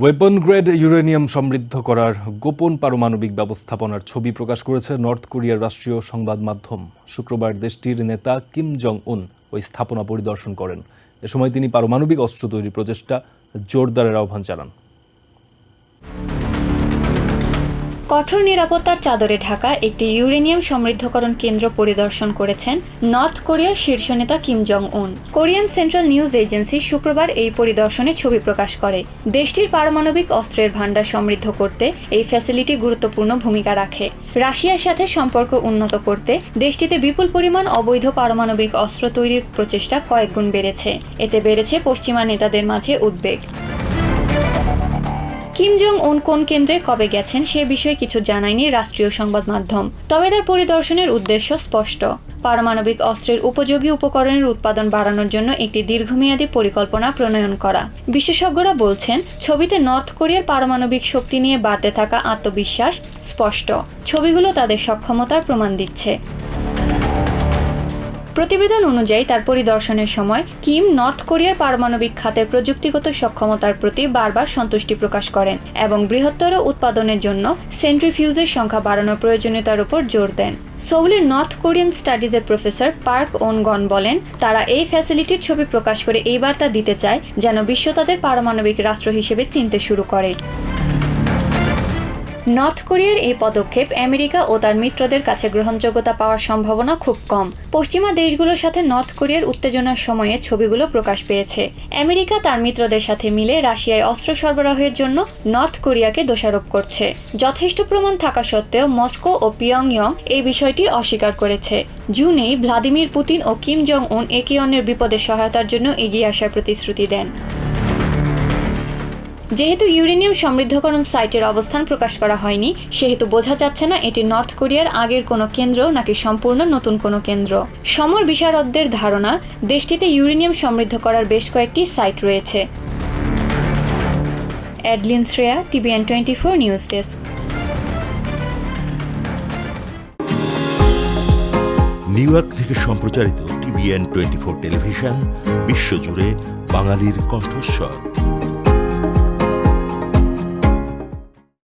Weapon grade uranium সমৃদ্ধ করার গোপন পারমাণবিক ব্যবস্থাপনার ছবি প্রকাশ করেছে নর্থ কোরিয়ার রাষ্ট্রীয় সংবাদ মাধ্যম। শুক্রবার দেশটির নেতা কিম জং উন ওই স্থাপনা পরিদর্শন করেন। এ সময় তিনি পারমাণবিক অস্ত্র তৈরির প্রচেষ্টা জোরদারের আহ্বান জানান। কঠোর নিরাপত্তার চাদরে ঢাকা একটি ইউরেনিয়াম সমৃদ্ধকরণ কেন্দ্র পরিদর্শন করেছেন নর্থ কোরিয়ার শীর্ষ নেতা কিম জং উন কোরিয়ান সেন্ট্রাল নিউজ এজেন্সি শুক্রবার এই পরিদর্শনে ছবি প্রকাশ করে। দেশটির পারমাণবিক অস্ত্রের ভাণ্ডার সমৃদ্ধ করতে এই ফ্যাসিলিটি গুরুত্বপূর্ণ ভূমিকা রাখে। রাশিয়ার সাথে সম্পর্ক উন্নত করতে দেশটিতে বিপুল পরিমাণ অবৈধ পারমাণবিক অস্ত্র তৈরির প্রচেষ্টা কয়েকগুণ বেড়েছে। এতে বেড়েছে পশ্চিমা নেতাদের মাঝে উদ্বেগ। কিম জং উন কোন কেন্দ্রে কবে গেছেন সে বিষয়ে কিছু জানায়নি রাষ্ট্রীয় সংবাদ মাধ্যম। তবে তার পরিদর্শনের উদ্দেশ্য স্পষ্ট। পারমাণবিক অস্ত্রের উপযোগী উপকরণের উৎপাদন বাড়ানোর জন্য একটি দীর্ঘমেয়াদী পরিকল্পনা প্রণয়ন করা। বিশেষজ্ঞরা বলছেন, ছবিতে নর্থ কোরিয়ার পারমাণবিক শক্তি নিয়ে বাড়তে থাকা আত্মবিশ্বাস স্পষ্ট। ছবিগুলো তাদের সক্ষমতার প্রমাণ দিচ্ছে। প্রতিবেদন অনুযায়ী তার পরিদর্শনের সময় কিম নর্থ কোরিয়ার পারমাণবিক খাতের প্রযুক্তিগত সক্ষমতার প্রতি বারবার সন্তুষ্টি প্রকাশ করেন এবং বৃহত্তর উৎপাদনের জন্য সেন্ট্রিফিউজের সংখ্যা বাড়ানোর প্রয়োজনীয়তার উপর জোর দেন। সৌলের নর্থ কোরিয়ান স্টাডিজের প্রফেসর পার্ক ওনগন বলেন, তারা এই ফ্যাসিলিটির ছবি প্রকাশ করে এই বার্তা দিতে চায় যেন বিশ্ব তাদের পারমাণবিক রাষ্ট্র হিসেবে চিনতে শুরু করে। নর্থ কোরিয়ার এই পদক্ষেপ আমেরিকা ও তার মিত্রদের কাছে গ্রহণযোগ্যতা পাওয়ার সম্ভাবনা খুব কম। পশ্চিমা দেশগুলোর সাথে নর্থ কোরিয়ার উত্তেজনার সময়ে ছবিগুলো প্রকাশ পেয়েছে। আমেরিকা তার মিত্রদের সাথে মিলে রাশিয়ায় অস্ত্র সরবরাহের জন্য নর্থ কোরিয়াকে দোষারোপ করছে। যথেষ্ট প্রমাণ থাকা সত্ত্বেও মস্কো ও পিয়ংইয়ং এই বিষয়টি অস্বীকার করেছে। জুনেই ভ্লাদিমির পুতিন ও কিম জং উন একে অন্যের বিপদে সহায়তার জন্য এগিয়ে আসার প্রতিশ্রুতি দেন। যেহেতু ইউরেনিয়াম সমৃদ্ধকরণ সাইটের অবস্থান প্রকাশ করা হয়নি, সেহেতু বোঝা যাচ্ছে না এটি নর্থ কোরিয়ার আগের কোনো কেন্দ্র নাকি সম্পূর্ণ নতুন কোনো কেন্দ্র। সমর বিশারদদের ধারণা, দেশটিতে ইউরেনিয়াম সমৃদ্ধ করার বেশ কয়েকটি সাইট রয়েছে। Adline Shreya, TVN twenty four news desk. New York থেকে সম্প্রচারিত টিভিএন টোয়েন্টি ফোর টেলিভিশন, বিশ্বজুড়ে বাঙালির কণ্ঠস্বর।